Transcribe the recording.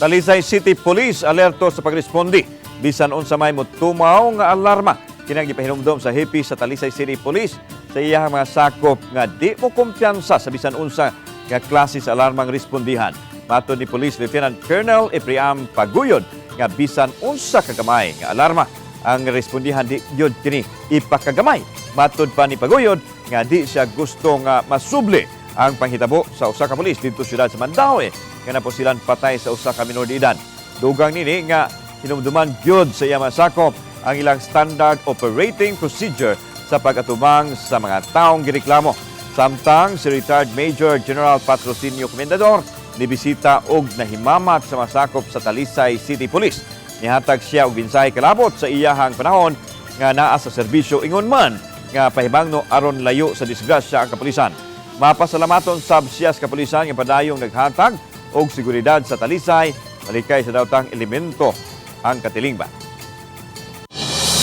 Talisay City Police alerto sa pagrespondi bisan unsa may motumaw nga alarma kinang gipahinumdom sa hipi sa Talisay City Police sa iyahang mga sakop nga di mo kumpiyansa sa bisan unsa nga klase sa alarmang respondihan. Matod ni Police Lieutenant Colonel Epriam Paguyod nga bisan unsa kagamay nga alarma ang respondihan di yun kini ipakagamay. Matod pa ni Paguyod nga di siya gusto nga masubli ang panghitabo sa usa ka pulis dito siyudad sa Mandaue nga na po silang patay sa usa ka minor edad. Dugang nini nga hinumduman gyud sa iya masakop ang ilang standard operating procedure sa pag-atubang sa mga taong gireklamo. Samtang si retired Major General Patrocinio Comendador nibisita og nahimamat sa masakop sa Talisay City Police. Nihatag siya og binsay kalabot sa iyahang panahon nga naa sa serbisyo ingon man nga pahibangno aron layo sa disgrasya ang kapulisan. Mapasalamaton sab siya sa kapulisan nga padayong naghatag og seguridad sa Talisay malikay sa daotang elemento ang katilingban.